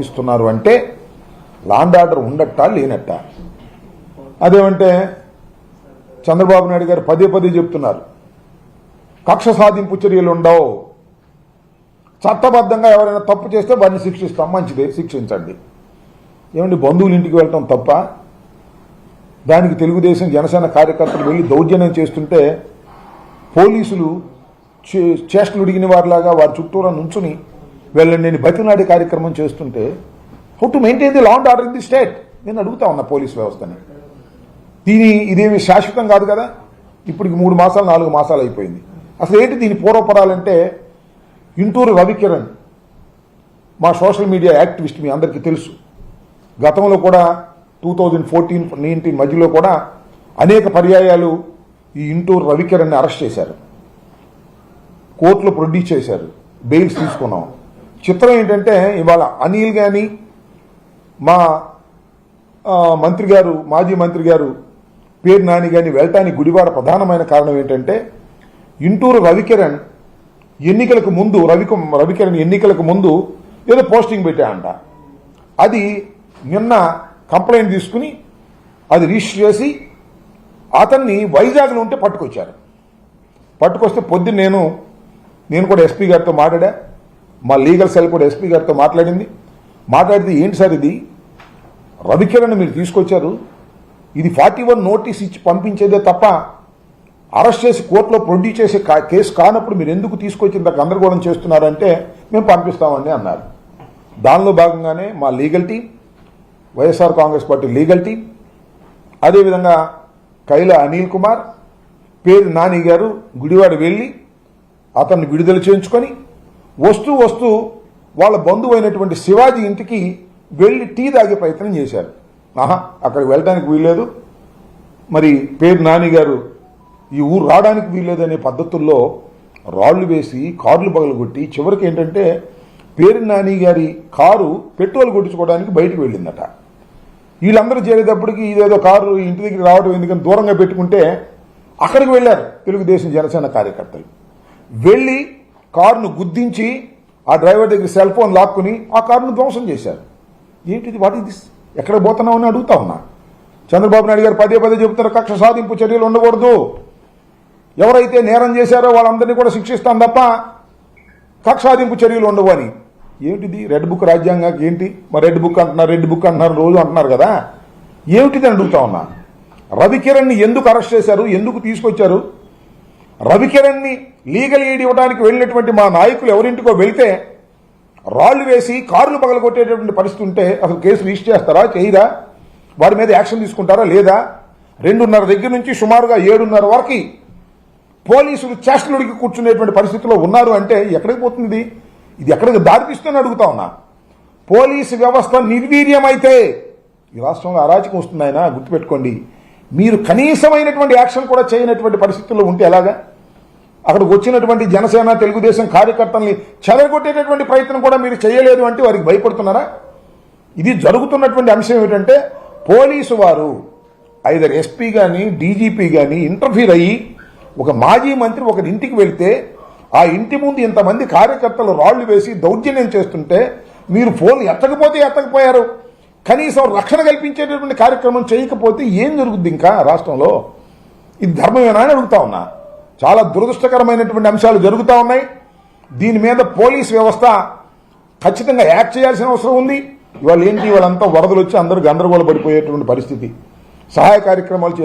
ఇస్తున్నారు అంటే land order ఉండట్టా లేనట్ట అదేమంటే చంద్రబాబు నాయుడు గారు పదే పదే చెప్తున్నారు. కక్ష సాధింపు చర్యలు ఉండవు. చట్టబద్ధంగా ఎవరైనా తప్పు చేస్తే వారిని శిక్షిస్తాం. మంచిదే శిక్షించండి. ఏమండి బంధువులు ఇంటికి వెళ్ళటం తప్ప? దానికి తెలుగుదేశం జనసేన కార్యకర్తలు వెళ్ళి దౌర్జన్యం చేస్తుంటే పోలీసులు చే- చేష్టలు ఉడిగిన వారిలాగా వారి చుట్టూరా నుంచుని వెళ్ళండి నేను బతినాడి కార్యక్రమం చేస్తుంటే how to maintain the law and order in the state నేను అడుగుతా ఉన్నా పోలీస్ వ్యవస్థని. దీని ఇదేమి శాశ్వతం కాదు కదా? ఇప్పటికి మూడు మాసాలు నాలుగు మాసాలు అయిపోయింది. అసలు ఏంటి దీని పూర్వపరాలంటే ఇంటూరు రవికిరణ్ మా సోషల్ మీడియా యాక్టివిస్ట్ మీ అందరికీ తెలుసు. గతంలో కూడా టూ థౌజండ్ ఫోర్టీన్ నైన్టీన్ మధ్యలో కూడా అనేక పర్యాయాలు ఈ ఇంటూరు రవికిరణ్ని అరెస్ట్ చేశారు. కోర్టులో ప్రొడ్యూస్ చేశారు. బెయిల్స్ తీసుకున్నాం. చిత్రం ఏంటంటే ఇవాళ అనిల్ కానీ మా మంత్రి గారు మాజీ మంత్రి గారు పేరు నాని కానీ వెళ్ళటానికి గుడివాడ ప్రధానమైన కారణం ఏంటంటే ఇంటూరు రవికిరణ్ ఎన్నికలకు ముందు రవి రవికిరణ్ ఎన్నికలకు ముందు ఏదో పోస్టింగ్ పెట్టాడంట. అది నిన్న కంప్లైంట్ తీసుకుని అది రిజిస్టర్ చేసి అతన్ని వైజాగ్లో ఉంటే పట్టుకొచ్చారు. పట్టుకొస్తే పొద్దున్న నేను నేను కూడా ఎస్పీ గారితో మాట్లాడా మా లీగల్ సెల్ కూడా ఎస్పీ గారితో మాట్లాడింది. మాట్లాడితే ఏంటి సార్ ఇది? రవికిరణ్ మీరు తీసుకొచ్చారు. ఇది ఫార్టీ వన్ నోటీస్ ఇచ్చి పంపించేదే తప్ప అరెస్ట్ చేసి కోర్టులో ప్రొడ్యూస్ చేసే కా- కేసు కానప్పుడు మీరు ఎందుకు తీసుకొచ్చి ఇంత గందరగోళం చేస్తున్నారంటే మేము పంపిస్తామని అన్నారు. దానిలో భాగంగానే మా legal team YSR Congress party legal team అదేవిధంగా కైల అనిల్ కుమార్ పేరు నాని గారు గుడివాడ వెళ్ళి అతన్ని విడుదల చేయించుకొని వస్తూ వస్తూ వాళ్ళ బంధువు అయినటువంటి శివాజీ ఇంటికి వెళ్ళి టీ తాగే ప్రయత్నం చేశారు. ఆహా అక్కడికి వెళ్ళడానికి వీల్లేదు. మరి పేరు నాని గారు ఈ ఊరు రావడానికి వీల్లేదనే పద్ధతుల్లో రాళ్ళు వేసి కార్లు పగలగొట్టి చివరికి ఏంటంటే పేరు నాని గారి కారు పెట్రోల్ కొట్టించుకోవడానికి బయటకు వెళ్ళిందట. వీళ్ళందరూ చేరేటప్పటికి ఇదేదో కారు ఇంటి దగ్గర రావడం ఎందుకని దూరంగా పెట్టుకుంటే అక్కడికి వెళ్ళారు తెలుగుదేశం జనసేన కార్యకర్తలు. వెళ్ళి కారును గుద్దించి ఆ డ్రైవర్ దగ్గర సెల్ ఫోన్ లాక్కుని ఆ కారును ధ్వంసం చేశారు. ఏంటిది? వాట్ ఇది ఎక్కడ పోతున్నావు అని అడుగుతా ఉన్నా. చంద్రబాబు నాయుడు గారు పదే పదే చెబుతారు కక్ష సాధింపు చర్యలు ఉండకూడదు. ఎవరైతే నేరం చేశారో వాళ్ళందరినీ కూడా శిక్షిస్తాం తప్ప కక్షాదింపు చర్యలు ఉండవు అని. ఏమిటిది రెడ్ బుక్ రాజ్యాంగానికి ఏంటి? మరి రెడ్ బుక్ అంటున్నారు రెడ్ బుక్ అంటున్నారు రోజు అంటున్నారు కదా. ఏమిటిది అని అడుగుతా ఉన్నా. రవికిరణ్ని ఎందుకు అరెస్ట్ చేశారు? ఎందుకు తీసుకొచ్చారు? రవికిరణ్ని లీగల్ ఎయిడ్ ఇవ్వడానికి వెళ్ళినటువంటి మా నాయకులు ఎవరింటికో వెళితే రాళ్ళు వేసి కార్లు పగలగొట్టేటటువంటి పరిస్థితి ఉంటే అసలు కేసు రిజిస్టర్ చేస్తారా చేయరా వారి మీద యాక్షన్ తీసుకుంటారా లేదా? రెండున్నర దగ్గర నుంచి సుమారుగా ఏడున్నర వరకు పోలీసులు చేష్టలుడికి కూర్చునేటువంటి పరిస్థితిలో ఉన్నారు అంటే ఎక్కడికి పోతుంది? ఇది? ఇది ఎక్కడికి దారితీస్తుందని అడుగుతా ఉన్నా. పోలీసు వ్యవస్థ నిర్వీర్యమైతే ఈ రాష్ట్రంలో అరాచకం వస్తుంది ఆయన గుర్తుపెట్టుకోండి. మీరు కనీసమైనటువంటి యాక్షన్ కూడా చేయనటువంటి పరిస్థితుల్లో ఉంటే ఎలాగా? అక్కడికి వచ్చినటువంటి జనసేన తెలుగుదేశం కార్యకర్తల్ని చెదరగొట్టేటటువంటి ప్రయత్నం కూడా మీరు చేయలేదు అంటే వారికి భయపడుతున్నారా? ఇది జరుగుతున్నటువంటి అంశం ఏమిటంటే పోలీసు వారు ఐదర్ ఎస్పీ కానీ డీజీపీ కానీ ఇంటర్ఫీర్ అయ్యి ఒక మాజీ మంత్రి ఒకరి ఇంటికి వెళ్తే ఆ ఇంటి ముందు ఇంతమంది కార్యకర్తలు రాళ్ళు వేసి దౌర్జన్యం చేస్తుంటే మీరు ఫోన్ ఎత్తకపోతే ఎత్తకపోయారు. కనీసం రక్షణ కల్పించేటటువంటి కార్యక్రమం చేయకపోతే ఏం జరుగుద్ది ఇంకా రాష్ట్రంలో? ఇది ధర్మమేనా అని అడుగుతా ఉన్నా. చాలా దురదృష్టకరమైనటువంటి అంశాలు జరుగుతూ ఉన్నాయి. దీని మీద పోలీస్ వ్యవస్థ ఖచ్చితంగా యాక్ట్ చేయాల్సిన అవసరం ఉంది. ఇవాళ ఏంటి? వాళ్ళంతా వరదలు వచ్చి అందరూ గందరగోళ పడిపోయేటువంటి పరిస్థితి. సహాయ కార్యక్రమాలు చేయాలి.